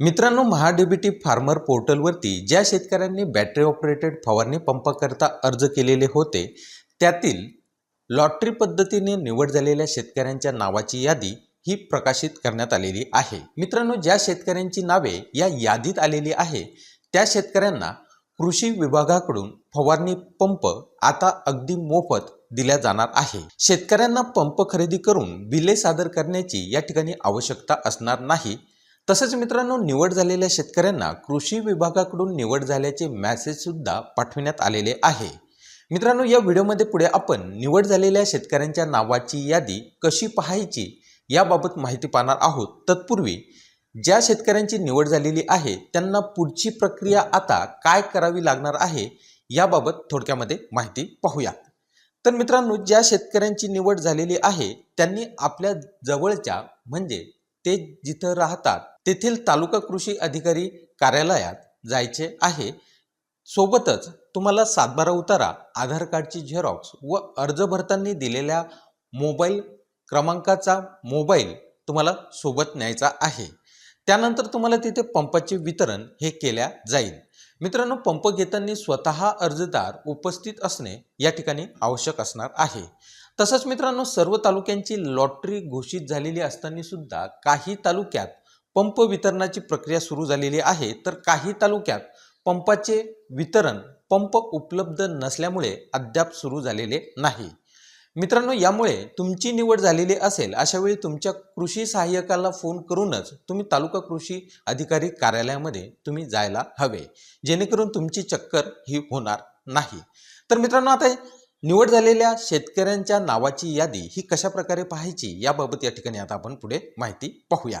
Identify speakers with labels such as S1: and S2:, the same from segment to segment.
S1: मित्रांनो महाडीबीटी फार्मर पोर्टलवरती ज्या शेतकऱ्यांनी बॅटरी ऑपरेटेड फवारणी पंपाकरता अर्ज केलेले होते त्यातील लॉटरी पद्धतीने निवड झालेल्या शेतकऱ्यांच्या नावाची यादी ही प्रकाशित करण्यात आलेली आहे. मित्रांनो ज्या शेतकऱ्यांची नावे या यादीत आलेली आहे त्या शेतकऱ्यांना कृषी विभागाकडून फवारणी पंप आता अगदी मोफत दिल्या जाणार आहे. शेतकऱ्यांना पंप खरेदी करून बिले सादर करण्याची या ठिकाणी आवश्यकता असणार नाही. तसंच मित्रांनो निवड झालेल्या शेतकऱ्यांना कृषी विभागाकडून निवड झाल्याचे मॅसेजसुद्धा पाठविण्यात आलेले आहे. मित्रांनो या व्हिडिओमध्ये पुढे आपण निवड झालेल्या शेतकऱ्यांच्या नावाची यादी कशी पाहायची याबाबत माहिती पाहणार आहोत. तत्पूर्वी ज्या शेतकऱ्यांची निवड झालेली आहे त्यांना पुढची प्रक्रिया आता काय करावी लागणार आहे याबाबत थोडक्यामध्ये माहिती पाहूया. तर मित्रांनो ज्या शेतकऱ्यांची निवड झालेली आहे त्यांनी आपल्या जवळच्या म्हणजे ते जिथं राहतात तेथील तालुका कृषी अधिकारी कार्यालयात जायचे आहे. सोबतच तुम्हाला सातबारा उतारा आधार कार्डची झेरॉक्स व अर्ज भरताना दिलेल्या मोबाईल क्रमांकाचा मोबाईल तुम्हाला सोबत न्यायचा आहे. त्यानंतर तुम्हाला तिथे पंपाचे वितरण हे केल्या जाईल. मित्रांनो पंप घेताना स्वतः अर्जदार उपस्थित असणे या ठिकाणी आवश्यक असणार आहे. तसंच मित्रांनो सर्व तालुक्यांची लॉटरी घोषित झालेली असताना सुद्धा काही तालुक्यात पंप वितरणाची प्रक्रिया सुरू झालेली आहे तर काही तालुक्यात पंपाचे वितरण पंप उपलब्ध नसल्यामुळे अद्याप सुरू झालेले नाही. मित्रांनो यामुळे तुमची निवड झालेली असेल अशा वेळी तुमच्या कृषी सहाय्यकाला फोन करूनच तुम्ही तालुका कृषी अधिकारी कार्यालयामध्ये तुम्ही जायला हवे जेणेकरून तुमची चक्कर ही होणार नाही. तर मित्रांनो आता निवड झालेल्या शेतकऱ्यांच्या नावाची यादी ही कशा प्रकारे पाहायची याबाबत या ठिकाणी आता आपण पुढे माहिती पाहूया.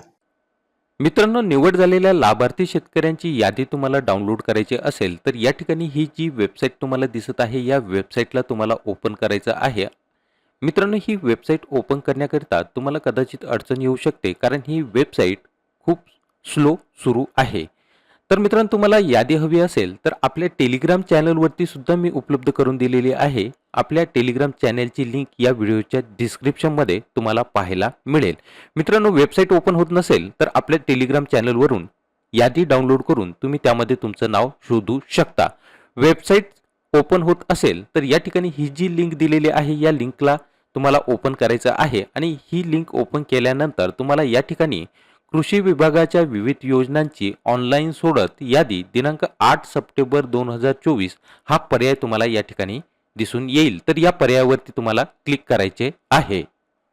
S2: मित्रांनो निवड झालेल्या लाभार्थी शेतकऱ्यांची यादी तुम्हाला डाउनलोड करायची असेल तर या ठिकाणी ही जी वेबसाईट तुम्हाला दिसत आहे या वेबसाईटला तुम्हाला ओपन करायचं आहे. मित्रांनो ही वेबसाईट ओपन करण्याकरिता तुम्हाला कदाचित अडचण येऊ शकते कारण ही वेबसाईट खूप स्लो सुरू आहे. तर मित्रांनो तुम्हाला यादी हवी असेल तर आपल्या टेलिग्राम चॅनलवरती सुद्धा मी उपलब्ध करून दिलेली आहे. आपल्या टेलिग्राम चॅनलची लिंक या व्हिडिओच्या डिस्क्रिप्शनमध्ये तुम्हाला पाहायला मिळेल. मित्रांनो वेबसाईट ओपन होत नसेल तर आपल्या टेलिग्राम चॅनलवरून यादी डाउनलोड करून तुम्ही त्यामध्ये तुमचं नाव शोधू शकता. वेबसाईट ओपन होत असेल तर या ठिकाणी ही जी लिंक दिलेली आहे या लिंकला तुम्हाला ओपन करायचं आहे. आणि ही लिंक ओपन केल्यानंतर तुम्हाला या ठिकाणी कृषी विभागाच्या विविध योजनांची ऑनलाईन सोडत यादी दिनांक आठ सप्टेंबर दोन हजार चोवीस हा पर्याय तुम्हाला या ठिकाणी दिसून येईल. तर या पर्यायावरती तुम्हाला क्लिक करायचे आहे.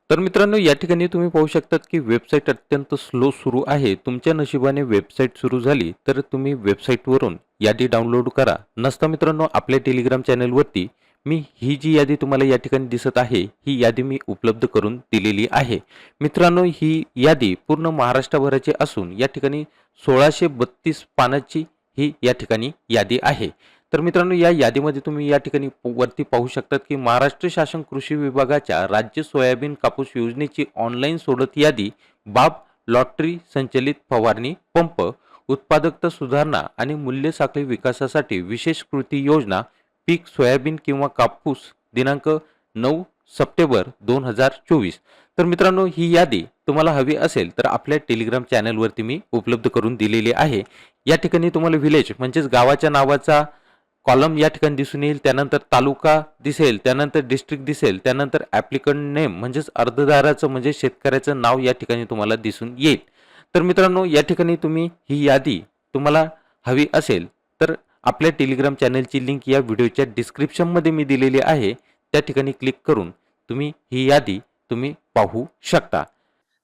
S2: तर मित्रांनो या ठिकाणी तुम्ही पाहू शकतात की वेबसाईट अत्यंत स्लो सुरू आहे. तुमच्या नशिबाने वेबसाईट सुरू झाली तर तुम्ही वेबसाईटवरून यादी डाउनलोड करा. नसता मित्रांनो आपल्या टेलिग्राम चॅनलवरती मी ही जी यादी तुम्हाला या ठिकाणी दिसत आहे ही यादी मी उपलब्ध करून दिलेली आहे. मित्रांनो ही यादी पूर्ण महाराष्ट्रभराची असून या ठिकाणी सोळाशे बत्तीस पानाची ही या ठिकाणी यादी आहे. तर मित्रांनो या यादीमध्ये तुम्ही या ठिकाणी वरती पाहू शकतात की महाराष्ट्र शासन कृषी विभागाच्या राज्य सोयाबीन कापूस योजनेची ऑनलाईन सोडत यादी बाब लॉटरी संचलित फवारणी पंप उत्पादकता सुधारणा आणि मूल्य साखळी विकासासाठी विशेष कृती योजना पीक सोयाबीन किंवा कापूस दिनांक नऊ सप्टेंबर दोन हजार चोवीस. तर मित्रांनो ही यादी तुम्हाला हवी असेल तर आपल्या टेलिग्राम चॅनलवरती मी उपलब्ध करून दिलेली आहे. या ठिकाणी तुम्हाला विलेज म्हणजेच गावाच्या नावाचा कॉलम या ठिकाणी दिसून येईल. त्यानंतर तालुका दिसेल त्यानंतर डिस्ट्रिक्ट दिसेल त्यानंतर ॲप्लिकंट नेम म्हणजेच अर्जदाराचं म्हणजे शेतकऱ्याचं नाव या ठिकाणी तुम्हाला दिसून येईल. तर मित्रांनो या ठिकाणी तुम्ही ही यादी तुम्हाला हवी असेल तर आपल्या टेलिग्राम चॅनलची लिंक या व्हिडिओच्या डिस्क्रिप्शनमध्ये मी दिलेली आहे. त्या ठिकाणी क्लिक करून तुम्ही ही यादी तुम्ही पाहू शकता.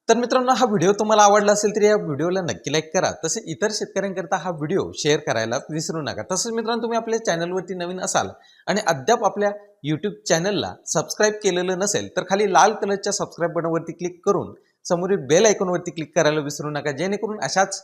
S1: तर मित्रांनो हा व्हिडिओ तुम्हाला आवडला असेल तर या व्हिडिओला नक्की लाईक करा. तसे इतर शेतकऱ्यांकरता हा व्हिडिओ शेअर करायला विसरू नका. तसेच मित्रांनो तुम्ही आपल्या चॅनलवरती नवीन असाल आणि अद्याप आपल्या यूट्यूब चॅनलला सबस्क्राईब केलेलं नसेल तर खाली लाल कलरच्या सबस्क्राईब बटनवरती क्लिक करून समोरील बेल आयकॉनवरती क्लिक करायला विसरू नका. जेणेकरून अशाच